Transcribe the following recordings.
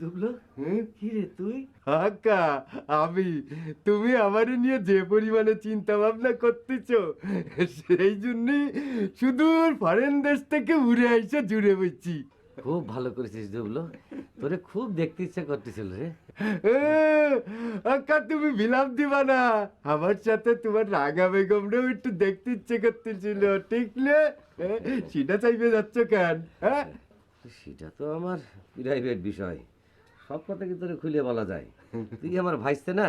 দুবলো? কি রে তুই? আকা আমি তুমি আমারে নিয়ে যে পরিমাণে চিন্তা ভাবনা করতেছো সেই জন্যই সুদূর ফরেন দেশ থেকে উড়ে আইসা জুড়ে বইছি। খুব ভালো করেছিস দুবলো তোরে খুব দেখতে ইচ্ছা করতেছিল রে। এ, আক্কা তুমি বিলাপ দিবা না আমার সাথে তোমার রাগা বেগমরেও একটু দেখতে ইচ্ছে করতেছিল ঠিক না? সেটা চাইবে যাচ্ছ কেন হ্যাঁ? সেটা তো আমার প্রাইভেট বিষয়। সব কথা কি তোরে খুলে বলা যায়? তুই আমার ভাইস্তে না?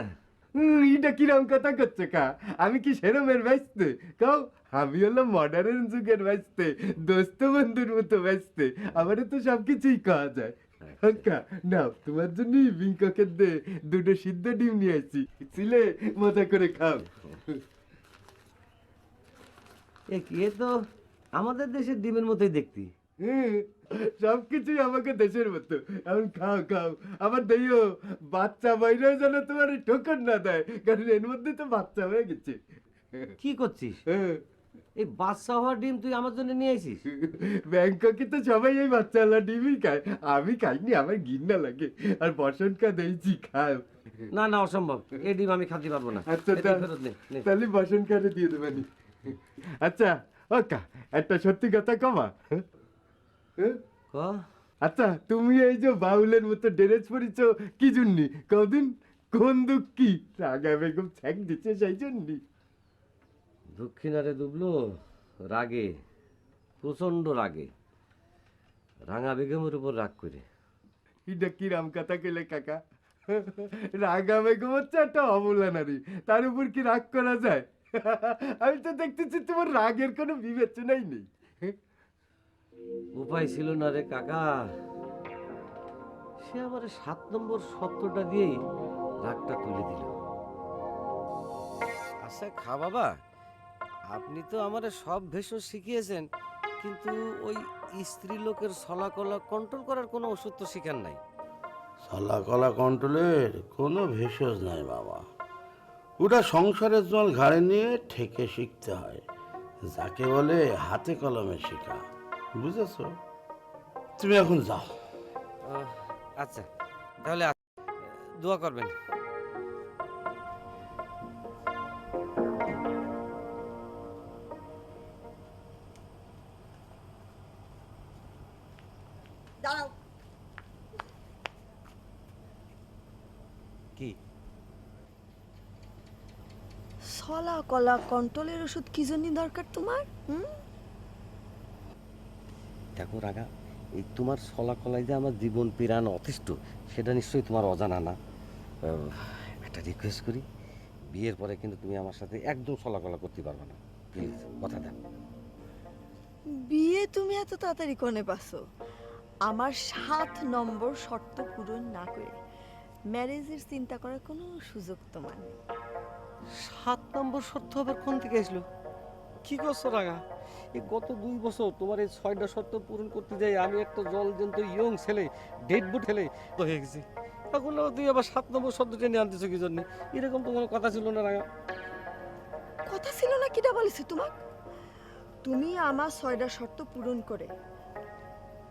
এটা কিরম কথা করছে কা? আমি কি সেরমের ব্যস্তে কাও আমি হলো মডার্ন যুগের ব্যস্তে দোস্ত বন্ধুর মতো ব্যস্তে আমারও তো সবকিছুই খাওয়া যায়। আক্কা নাও তোমার জন্য বিঙ্ককের দে দুটো সিদ্ধ ডিম নিয়ে আসছি। ছিলে মজা করে খাও। এ কি তো আমাদের দেশের ডিমের মতোই দেখতি। সবকিছুই আমাকে দেশের মতো। এখন খাও খাও। আবার দেইও বাচ্চা বাইরেও যেন তোমার ঠোকর না দেয় কারণ এর মধ্যে তো বাচ্চা হয়ে গেছে। কি করছিস? হ্যাঁ। এই বাচ্চা হওয়ার ডিম তুই আমার জন্য নিয়ে আইছিস? ব্যাংককে তো সবাই এই বাচ্চাওয়ালা ডিমই খায়। আমি খাইনি আমার ঘিন্না লাগে। আর বসন্তকা দিয়েছি খাও। না না অসম্ভব। এই ডিম আমি খাতে পারব না। আচ্ছা। তাহলে বসন্তকারে দিয়ে দেবানি আচ্ছা ওকা একটা সত্যি কথা কমা। আচ্ছা তুমি এই যে বাউলের মতো ড্রেস পরিছ কি জন্যি? কদিন? কোন দুঃখী? রাগা বেগম ছ্যাক দিচ্ছে সেই জন্যি। দক্ষিণারে ডুবলো রাগে প্রচণ্ড রাগে। রাঙা বেগমের উপর রাগ করে। এটা কি রাম কথা কেলে কাকা? রাগা বেগম হচ্ছে একটা অবলা নারী। তার উপর কি রাগ করা যায়? আমি তো দেখতেছি তোমার রাগের কোনো বিবেচনাই নেই। উপায় ছিল না রে কাকা। সে আমার সাত নম্বর সত্যটা দিয়েই রাগটা তুলে দিল। আচ্ছা খা বাবা। আপনি তো আমার সব ভেষজ শিখিয়েছেন কিন্তু ওই স্ত্রী লোকের সলাকলা কন্ট্রোল করার কোনো ওষুধ তো শিখান নাই। কলা কন্ট্রোলের কোনো ভেষজ নাই বাবা। ওটা সংসারের জল ঘাড়ে নিয়ে ঠেকে শিখতে হয় যাকে বলে হাতে কলমে শেখা। বুঝেছ? তুমি এখন যাও। আচ্ছা তাহলে দোয়া করবেন। দাঁড়াও। কি? সলা কলা কন্ট্রোলের ওষুধ কি জন্য দরকার তোমার? হুম? দেখো রাগা এই তোমার সলাকলায় যে আমার জীবন পিরান অতিষ্ঠ সেটা নিশ্চয়ই তোমার অজানা না। একটা রিকোয়েস্ট করি বিয়ের পরে কিন্তু তুমি আমার সাথে একদম সলাকলা করতে পারবে না। প্লিজ কথা দেন। বিয়ে তুমি এত তাড়াতাড়ি কোনে পাছো আমার সাত নম্বর শর্ত পূরণ না করে ম্যারেজের চিন্তা করার কোনো সুযোগ তোমার নেই। সাত নম্বর শর্ত আবার কোন থেকে আসলো? কি করছ রাগা এই গত দুই বছর তোমার এই ছয়টা শর্ত পূরণ করতে যাই, আমি একটা জল জন্ত ইয়ং ছেলে ডেড বুট ছেলে হয়ে গেছি। এখন তুই আবার সাত নম্বর শব্দ টেনে আনতেছো কি জন্য এরকম তো কোনো কথা ছিল না রাগা কথা ছিল না, কিটা বলেছি তোমাক? তুমি আমার ছয়টা শর্ত পূরণ করে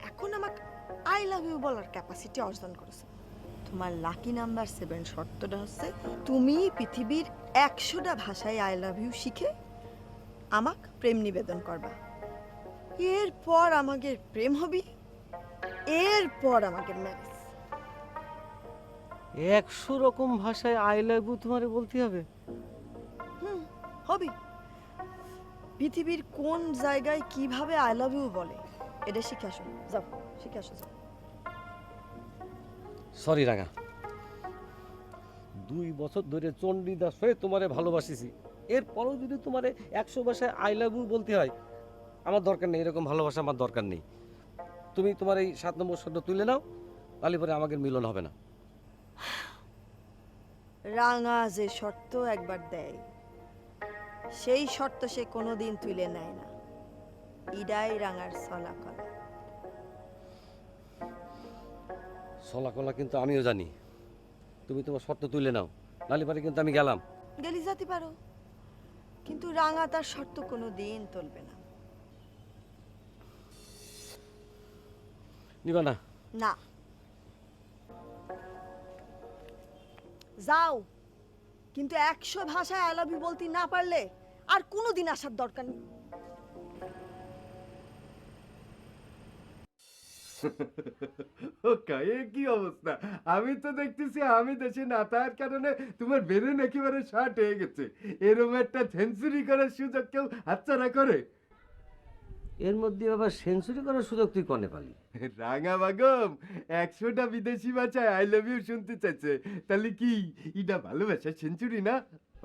এখন আমাকে আই লাভ ইউ বলার ক্যাপাসিটি অর্জন করেছ। তোমার লাকি নাম্বার সেভেন শর্তটা হচ্ছে, তুমি পৃথিবীর একশোটা ভাষায় আই লাভ ইউ শিখে আমাক প্রেম নিবেদন করবা। এরপর আমাকে প্রেম হবি এরপর আমাকে ম্যারেজ একশো রকম ভাষায় আই লাভ ইউ তোমারে বলতে হবে? হুম হবি। পৃথিবীর কোন জায়গায় কীভাবে আই লাভ ইউ বলে এটা শিখে আসো। যাও শিখে আসো যাও। সরি রাগা দুই বছর ধরে চণ্ডীদাস হয়ে তোমারে ভালোবাসিছি। এরপরেও যদি তোমার একশো ভাষায় আই লাভ ইউ বলতে হয় আমার দরকার নেই এরকম ভালোবাসা আমার দরকার নেই। তুমি তোমার এই সাত নম্বর শব্দ তুলে নাও তাহলে পরে আমাদের মিলন হবে না। রাঙা যে শর্ত একবার দেয় সেই শর্ত সে কোনোদিন তুলে নেয় না। ইডাই রাঙার চলাকল সলাকলা কিন্তু আমিও জানি। তুমি তোমার শর্ত তুলে নাও নাহলে পরে কিন্তু আমি গেলাম। গেলি যেতে পারো। কিন্তু রাঙা তার শর্ত কোনো দিন তুলবে না। না। যাও। কিন্তু একশো ভাষায় আলাবি বলতে না পারলে আর কোনো দিন আসার দরকার নেই। ওকা এ কি অবস্থা? আমি তো দেখতেছি আমি দেশে না থাকার কারণে তোমার বেরেন একেবারে শর্ট হয়ে গেছে। এরকম একটা সেঞ্চুরি করার সুযোগ কেউ হাতছাড়া করে? এর মধ্যে আবার সেঞ্চুরি করার সুযোগ তুই কনে পালি? রাঙা বাগম একশোটা বিদেশি ভাষায় আই লাভ ইউ শুনতে চাইছে। তাহলে কি এটা ভালোবাসা সেঞ্চুরি না?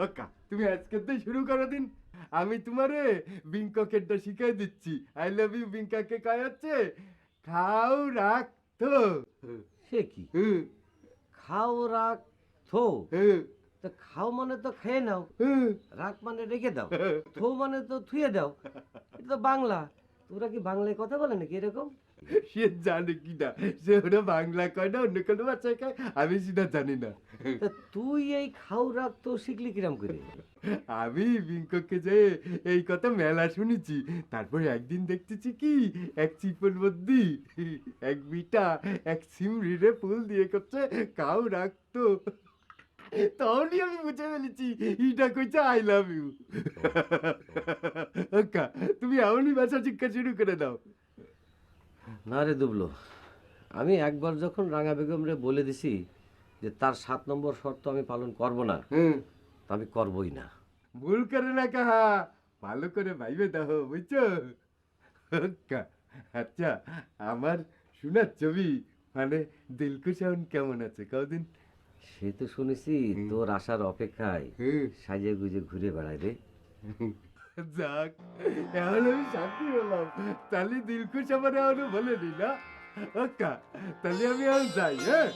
ওকা তুমি আজকে তো শুরু করো দিন। আমি তোমারে বিংককেরটা শিখাই দিচ্ছি। আই লাভ ইউ বিংকাকে কয় হচ্ছে খাও রাখ তো সে কি? খাও রাখ থো হুম, তো খাও মানে তো খেয়ে নাও। রাখ মানে রেখে দাও। থো মানে তো থুয়ে দাও। এটা তো বাংলা। তোরা কি বাংলায় কথা বলে নাকি এরকম? সে জানে কি না সে ওরা বাংলা কয় না অন্য কোনো ভাষায় কয় আমি সেটা জানি না। তা তুই এই খাও রাখ তো শিখলি কিরাম করে? আমি বিঙ্ককে যে এই কথা মেলা শুনেছি তারপর একদিন দেখতেছি কি এক চিপন মধ্যে এক বিটা এক সিমড়িরে ফুল দিয়ে করছে কাউ রাখতো। তখনই আমি বুঝে ফেলেছি ইটা কইছে আই লাভ ইউ তুমি এমনই ভাষা শিক্ষা শুরু করে দাও। না রে দুবলো আমি একবার যখন রাঙা বেগম রে বলে দিছি যে তার সাত নম্বর শর্ত আমি পালন করব না তা আমি করবই না। ভুল করে না কাহা ভালো করে ভাইবে দাও বুঝছ? আচ্ছা আমার শোনার ছবি মানে এখন কেমন আছে কদিন সে তো শুনেছি তোর আসার অপেক্ষায় সাজে গুজে ঘুরে বেড়ায় রে। যাক এখন আমি শান্তি হলাম। তাহলে দিলকুশ আমার এখনও বলেনি না ওকা, তাহলে আমি এখন যাই হ্যাঁ?